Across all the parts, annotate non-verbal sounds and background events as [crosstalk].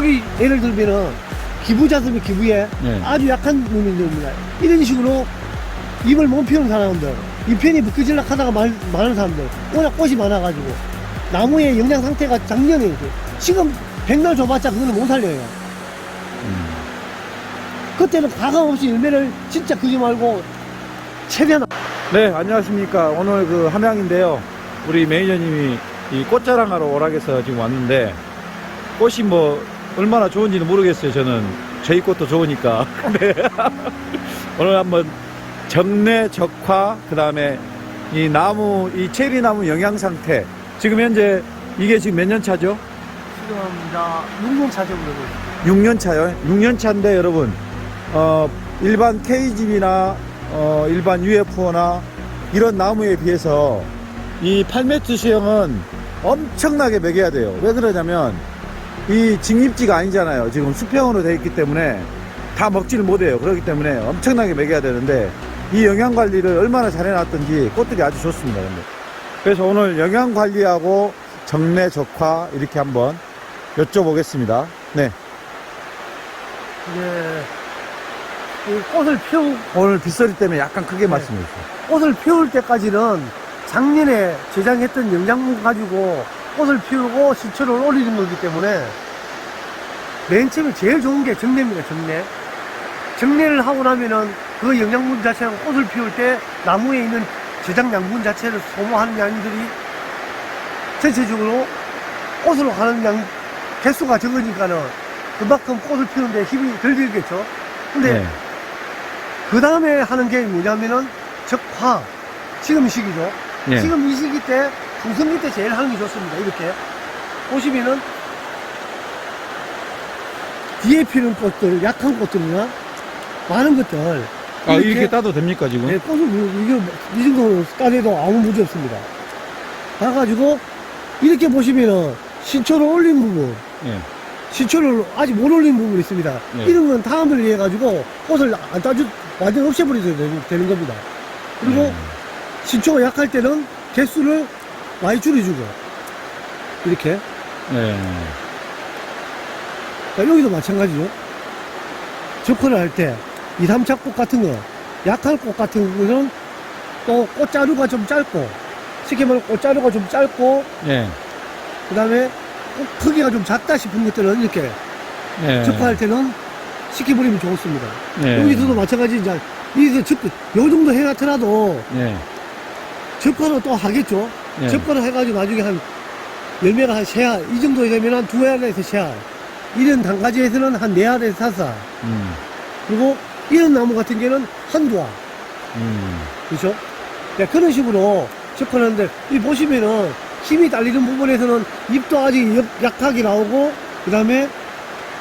여기 예를 들면은 기부자스면 기부에 네. 아주 약한 놈들입니다. 이런 식으로 입을 못 피우는 사람들, 이 편이 부끄질락 하다가 말, 많은 사람들, 워낙 꽃이 많아가지고, 나무의 영양 상태가 작년에, 이제 지금 백날 줘봤자 그거는 못 살려요. 음. 그때는 가감 없이 열매를 진짜 그지 말고, 최대한 네, 안녕하십니까. 오늘 그 함양인데요. 우리 매니저님이 이 꽃자랑하러 오락해서 지금 왔는데, 꽃이 뭐, 얼마나 좋은지는 모르겠어요. 저는 저희 꽃도 좋으니까. [laughs] 근데 오늘 한번 정내 적화, 그 다음에 이 나무, 이 체리 나무 영양 상태. 지금 현재 이게 지금 몇 년 차죠? 지금 자 6년 차죠, 그러고. 6년 차요. 6년 차인데 여러분, 어, 일반 KGB나 어, 일반 UFO나 이런 나무에 비해서 이 8m 수영은 엄청나게 먹여야 돼요. 왜 그러냐면 이 직립지가 아니잖아요. 지금 수평으로 되어 있기 때문에 다 먹지를 못해요. 그렇기 때문에 엄청나게 먹여야 되는데 이 영양 관리를 얼마나 잘 해놨던지 꽃들이 아주 좋습니다. 근데. 그래서 오늘 영양 관리하고 정내 적화 이렇게 한번 여쭤보겠습니다. 네. 이제, 이 꽃을 피우, 오늘 빗소리 때문에 약간 크게 네. 말씀해 주세요. 꽃을 피울 때까지는 작년에 제작했던 영양분 가지고 꽃을 피우고 시초를 올리는 거기 때문에 맨 처음에 제일 좋은 게 정례입니다, 정례. 정례를 하고 나면은 그 영양분 자체가 꽃을 피울 때 나무에 있는 제작 양분 자체를 소모하는 양들이 전체적으로 꽃으로 가는 양 개수가 적으니까는 그만큼 꽃을 피우는데 힘이 덜 들겠죠. 근데 네. 그 다음에 하는 게 뭐냐면은 적화 지금 이 시기죠 네. 지금 이 시기 때 풍성기 때 제일 하는 게 좋습니다 이렇게 보시면은 뒤에 피는 꽃들 약한 꽃들이나 많은 것들 아, 이렇게 따도 됩니까, 지금? 네, 꽃을 뭐, 이게 이 정도 따내도 아무 문제 없습니다 가가지고 이렇게 보시면은 신초를 올린 부분 예. 시초를 아직 못 올린 부분이 있습니다. 네. 이런 건 다음을 위해 가지고 꽃을 안 따주 완전 없애버려야 되는, 되는 겁니다. 그리고 음. 신초가 약할 때는 개수를 많이 줄여주고 이렇게 네. 자, 여기도 마찬가지죠. 접근을 할때 2, 3차 꽃 같은 거 약할 꽃 같은 거는 또 꽃자루가 좀 짧고 쉽게 말하면 꽃자루가 좀 짧고 예. 그 다음에 꽃 크기가 좀 작다 싶은 것들은 이렇게 예. 접근할 때는 쉽게 버리면 좋습니다. 예. 여기서도 마찬가지 이제 여기서 접, 요 정도 해놨더라도 예. 접근을 또 하겠죠. 예. 접근을 해가지고 나중에 한 열매가 한 세 알, 이 정도 되면 한 두 알에서 세 알. 이런 단가지에서는 한 네 알에서 다섯 알. 음. 그리고 이런 나무 같은 경우는 한두 알. 음. 그렇죠? 네, 그런 식으로 접근하는데 이 보시면은 힘이 딸리는 부분에서는 잎도 아직 역- 약하게 나오고 그 다음에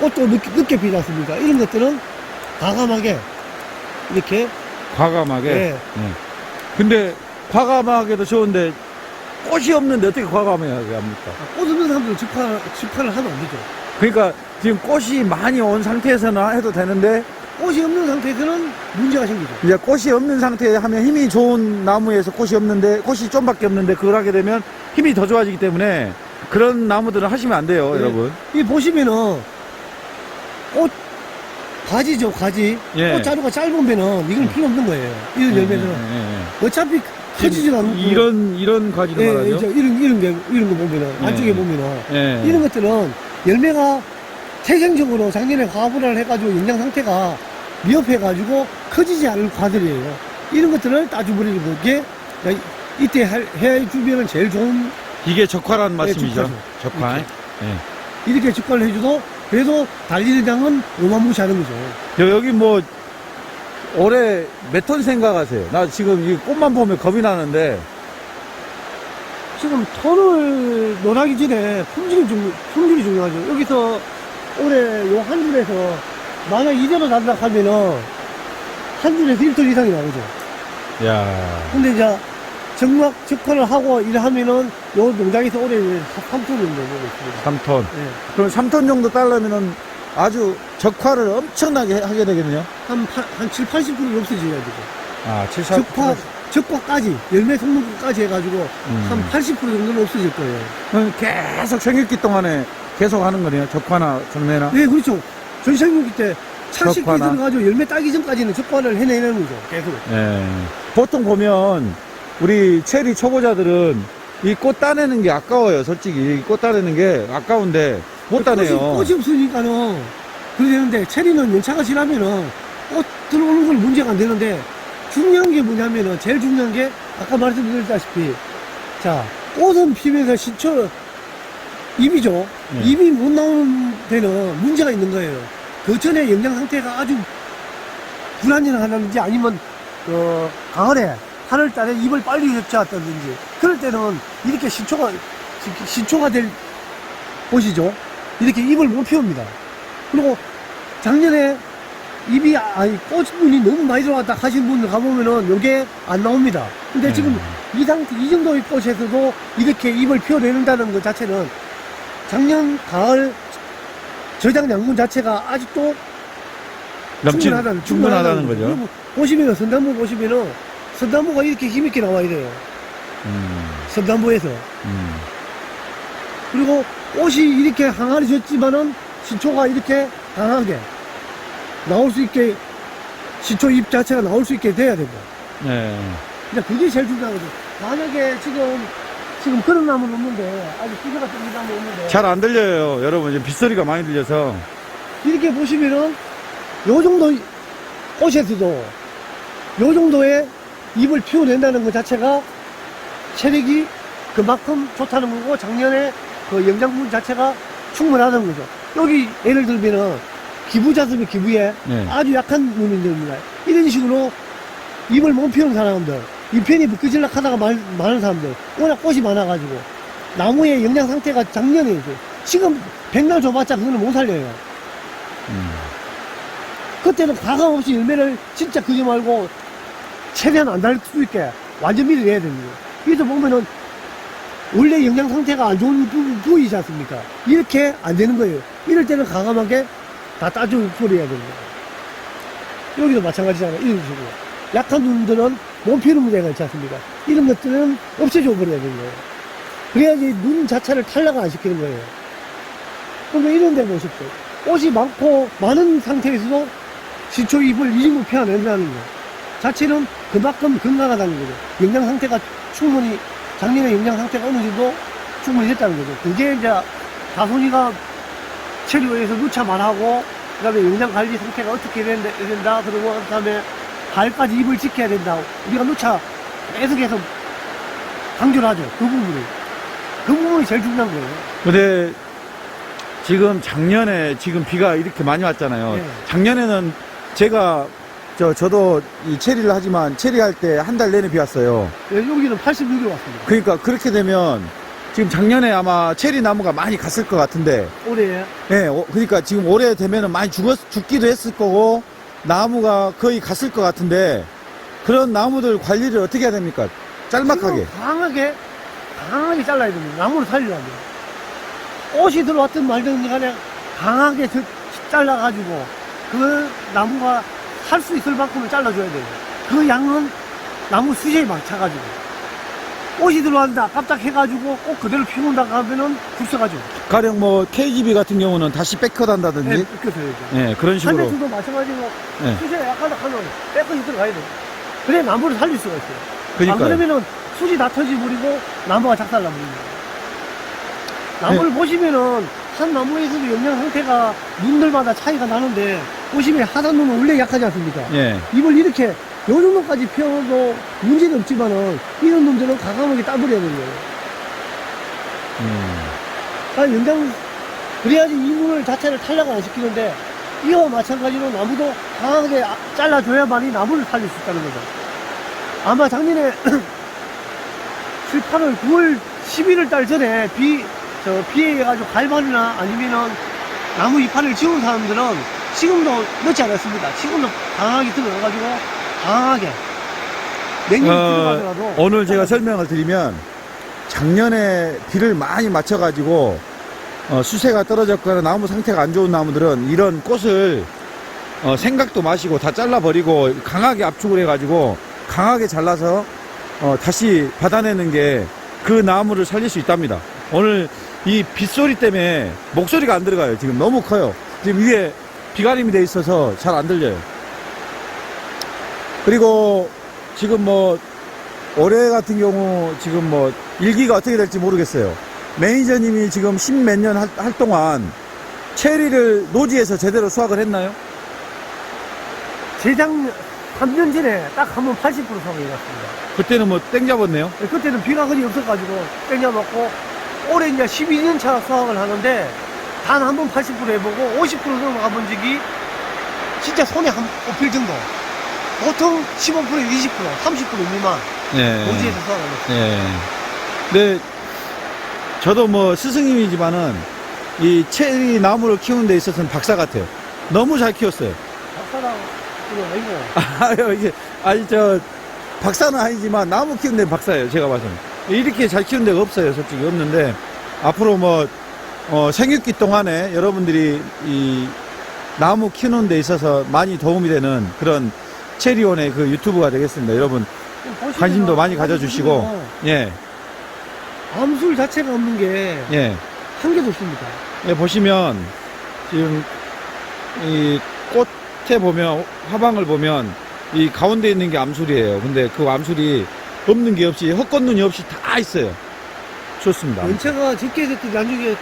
꽃도 늦게, 늦게 피지 않습니까? 이런 것들은 과감하게 이렇게 과감하게. 네. 예. 근데 과감하게도 좋은데 꽃이 없는데 어떻게 과감하게 합니까? 꽃 없는 사람들은 집화, 집화를 하면 안 되죠. 그러니까 지금 꽃이 많이 온 상태에서는 해도 되는데 꽃이 없는 상태에서는 문제가 생기죠. 이제 꽃이 없는 상태에 하면 힘이 좋은 나무에서 꽃이 없는데 꽃이 좀밖에 없는데 그걸 하게 되면 힘이 더 좋아지기 때문에 그런 나무들은 하시면 안 돼요, 네. 여러분. 이 보시면은 꽃 가지죠, 가지. 예. 꽃 자루가 짧으면은 이건 필요 없는 거예요. 이런 열매들은. 예, 예, 예. 어차피 커지지도 않고. 이런 이런 가지를 예, 말하죠. 이런, 이런 게, 이런 거 보면은, 예. 안쪽에 보면은. 예. 이런 것들은 열매가 태생적으로 작년에 화분을 해가지고 영양 상태가 미흡해가지고 커지지 않은 과들이에요. 이런 것들을 따주버리는 게 이때 할- 해주면 제일 좋은 이게 적화라는 말씀이죠. 적화죠. 적화. 이렇게. 예. 이렇게 직관을 해줘도 그래도 달리는 양은 어마무시하는 거죠. 여- 여기 뭐 올해 몇 톤 생각하세요? 나 지금 이 꽃만 보면 겁이 나는데 지금 톤을 논하기 전에 품질이 중, 품질이 중요하죠. 여기서 올해 요 한 줄에서 만약 이대로 난다 하면은 한 줄에서 1톤 이상이 나오죠. 야. 근데 이제 정막 적화를 하고 일하면은 요 농장에서 올해 3톤 정도 되고 있습니다. 3톤. 예. 그럼 3톤 정도 따려면은 아주 적화를 엄청나게 해- 하게 되겠네요. 한, 팔- 한 7, 80% 없어져야 되죠. 아, 70. 적화, 적과까지, 열매 성분까지 해가지고 음. 한80% 정도는 없어질 거예요. 그럼 계속 생육기 동안에 계속 하는 거네요. 적화나 정례나. 네, 그렇죠. 전시장님기 때 차식기 적화나. 들어가지고 열매 따기 전까지는 적과를 해내는 거죠. 계속. 예. 보통 보면 우리 체리 초보자들은 이 꽃 따내는 게 아까워요. 솔직히 이꽃 따내는 게 아까운데 못 따내요. 꽃이, 꽃이 없으니까는 그래 되는데 체리는 연차가 지나면은 꽃 들어오는 건 문제가 안 되는데 중요한 게 뭐냐면은 제일 중요한 게 아까 말씀드렸다시피 자 꽃은 피면서 신초 잎이죠. 네. 잎이 못 나오는 데는 문제가 있는 거예요. 그 전에 영양 상태가 아주 불안정하다든지 아니면 어, 가을에 8월 달에 잎을 빨리 흡수했다든지 그럴 때는 이렇게 신초가 시- 신초가 될 보시죠. 이렇게 잎을 못 피웁니다. 그리고 작년에 잎이 아니 꽃분이 너무 많이 들어왔다 하신 분들 가보면은 요게 안 나옵니다. 근데 음. 지금 이 상태 이 정도의 꽃에서도 이렇게 잎을 피워내는다는 것 자체는 작년 가을 저장 양분 자체가 아직도 넘친, 충분하다는, 충분하다는 거죠. 그리고 보시면은 선단부 보시면은 선단부가 이렇게 힘있게 나와야 돼요. 음, 선단부에서. 음. 그리고 꽃이 이렇게 항아리 졌지만은 신초가 이렇게 강하게 나올 수 있게 신초 잎 자체가 나올 수 있게 돼야 되고 네. 이제 그게 제일 중요하거든 만약에 지금 지금 그런 나무는 없는데 아직 피가 뜬 나무 없는데 잘 안 들려요. 여러분, 지금 빗소리가 많이 들려서. 이렇게 보시면은 요 정도 꽃에서도 요 정도의 잎을 피워낸다는 것 자체가 체력이 그만큼 좋다는 거고 작년에 그 영양분 자체가 충분하다는 거죠. 여기 예를 들면은 기부 자습이 기부에 네. 아주 약한 놈들입니다. 이런 식으로 잎을 못 피우는 사람들, 잎편이 부끄질락 하다가 말- 많은 사람들, 워낙 꽃이 많아가지고 나무의 영양 상태가 작년에 있어요. 지금 백날 줘봤자 그거는 못 살려요. 음. 그때는 과감 없이 열매를 진짜 그지 말고 최대한 안 달 수 있게 완전 밀어내야 됩니다. 그래서 보면은 원래 영양 상태가 안 좋은 부- 부위이지 않습니까? 이렇게 안 되는 거예요. 이럴 때는 과감하게 다 따져 버려야 됩니다. 여기도 마찬가지잖아요. 이런 식으로. 약한 놈들은 못 피우는 문제가 있지 않습니까? 이런 것들은 없애줘 버려야 되는 거예요. 그래야지 눈 자체를 탈락을 안 시키는 거예요. 그러면 이런 데 보십시오. 꽃이 많고 많은 상태에서도 시초 잎을 이 정도 피워낸다는 거 자체는 그만큼 건강하다는 거죠. 영양 상태가 충분히 작년에 영양 상태가 어느 정도 충분히 됐다는 거죠. 그게 이제 다손이가 체류에서 누차만 하고 그 다음에 영양 관리 상태가 어떻게 된다, 된다 그러고 그 다음에 가을까지 잎을 지켜야 된다. 우리가 누차 계속 해서 강조를 하죠. 그 부분을. 그 부분이 제일 중요한 거예요. 근데 지금 작년에 지금 비가 이렇게 많이 왔잖아요. 네. 작년에는 제가 저 저도 이 체리를 하지만 체리 할 때 한 달 내내 비 왔어요. 예, 여기는 86일 왔습니다. 그러니까 그렇게 되면 지금 작년에 아마 체리 나무가 많이 갔을 것 같은데, 올해 예, 어, 그러니까 지금 올해 되면은 많이 죽었 죽기도 했을 거고 나무가 거의 갔을 것 같은데 그런 나무들 관리를 어떻게 해야 됩니까? 짤막하게. 지금 강하게 강하게 잘라야 됩니다. 나무를 살리려면 꽃이 들어왔든 말든 간에 강하게 저- 잘라가지고 그 나무가 살수 있을 만큼을 잘라줘야 돼요. 그 양은 나무 수제에 맞춰가지고 꽃이 들어왔는데 아깝다 해가지고 꽃 그대로 피운다 하면은 불쌍하죠. 가령 뭐 KGB 같은 경우는 다시 백컷한다든지, 네, 뺏겨서야죠. 예, 그런 식으로. 한대수도 마찬가지로 예. 수제에 약하다 하면 뺏겨서 들어가야 돼요. 그래 나무를 살릴 수가 있어요. 안 그러니까 그러면은 수지 다 터지버리고 나무가 작살나버립니다. 나무를 네. 보시면은 한 나무에서도 영양 상태가 눈들마다 차이가 나는데 보시면 하단 놈은 원래 약하지 않습니까? 예. 잎을 이렇게 요 정도까지 피워도 문제는 없지만은 이런 놈들은 과감하게 따버려야 되는 거예요. 음. 아, 영양 그래야지 이물 자체를 탈락을 안 시키는데 이와 마찬가지로 나무도 강하게 아- 잘라줘야만이 나무를 살릴 수 있다는 거죠. 아마 작년에 7, 8월, 9월, 11월 달 전에 비, 저, 비에 의해가지고 갈반이나 아니면은 나무 이파를 지운 사람들은 지금도 넣지 않았습니다. 지금도 강하게 들어가가지고 강하게 냉경이 어, 들어가더라도 오늘 제가 설명을 드리면 작년에 비를 많이 맞춰가지고 어, 수세가 떨어졌거나 나무 상태가 안 좋은 나무들은 이런 꽃을 어, 생각도 마시고 다 잘라버리고 강하게 압축을 해가지고 강하게 잘라서 어, 다시 받아내는 게 그 나무를 살릴 수 있답니다. 오늘 이 빗소리 때문에 목소리가 안 들어가요. 지금 너무 커요. 지금 위에 비가림이 돼 있어서 잘 안 들려요. 그리고 지금 뭐 올해 같은 경우 지금 뭐 일기가 어떻게 될지 모르겠어요. 매니저님이 지금 십몇 년 할, 할 동안 체리를 노지에서 제대로 수확을 했나요? 재작 3년 전에 딱 한 번 80% 수확이 났습니다. 그때는 뭐 땡 잡았네요. 그때는 비가 거의 없어가지고 땡겨먹고 올해 이제 12년 차 수확을 하는데 단 한 번 80% 해보고 50% 넘어가 본 적이 진짜 손에 한 꼽힐 정도. 보통 15% 20% 30% 미만 네. 수확을 했어요. 네. 근데 저도 뭐 스승님이지만은 이 체리 나무를 키우는 데 있어서는 박사 같아요. 너무 잘 키웠어요. 박사랑 이거 아니고 [laughs] 아유, 이게, 아니, 저, 박사는 아니지만 나무 키우는 데 박사예요. 제가 봐서는. 이렇게 잘 키우는 데가 없어요. 솔직히 없는데, 앞으로 뭐, 어, 생육기 동안에 여러분들이 이 나무 키우는 데 있어서 많이 도움이 되는 그런 체리원의 그 유튜브가 되겠습니다. 여러분, 관심도 많이 가져주시고, 예, 암술 자체가 없는 게 한 예. 개도 없습니다. 예, 보시면 지금 이 꽃에 보면 화방을 보면 이 가운데 있는 게 암술이에요. 근데 그 암술이 없는 게 없이 헛것눈이 없이 다 있어요. 좋습니다. 연차가 적게 됐더니 나중에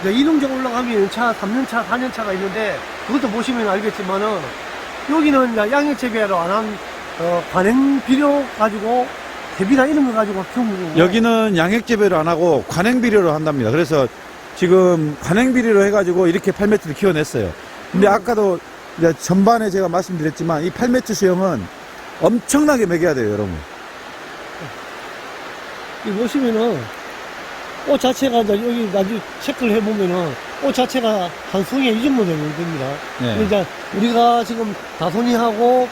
이제 이동적 올라가면 연차 3년차, 4년차가 있는데 그것도 보시면 알겠지만은 여기는 이제 양액 재배로 안 한 어, 관행 비료 가지고 대비나 이런 거 가지고 키우는 여기는 양액 재배를 안 하고 관행 비료로 한답니다. 그래서 지금 관행 비료로 해가지고 이렇게 팔매트를 키워냈어요. 근데 음. 아까도 이제 전반에 제가 말씀드렸지만 이 팔매트 수영은 엄청나게 먹여야 돼요, 여러분. 이 보시면은 꽃 자체가 이제 여기 나중에 체크를 해보면은 꽃 자체가 한 송이에 이 정도 되는 됩니다. 네. 근데 이제 우리가 지금 다손이하고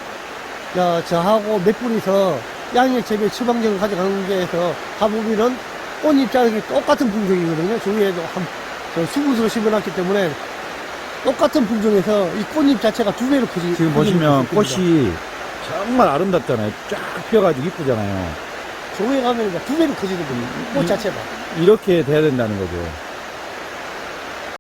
자, 저하고 몇 분이서 양액 재배 처방전을 가져가는 데에서 가보면은 꽃잎 자국이 똑같은 품종이거든요. 저기에도 한, 저 수분수로 심어놨기 때문에 똑같은 품종에서 이 꽃잎 자체가 두 배로 크지. 지금 보시면. 꽃이 정말 아름답잖아요. 쫙 피어가지고 이쁘잖아요. 저기에 가면 두 배로 커지거든요. 꽃 자체가. 이렇게 돼야 된다는 거죠.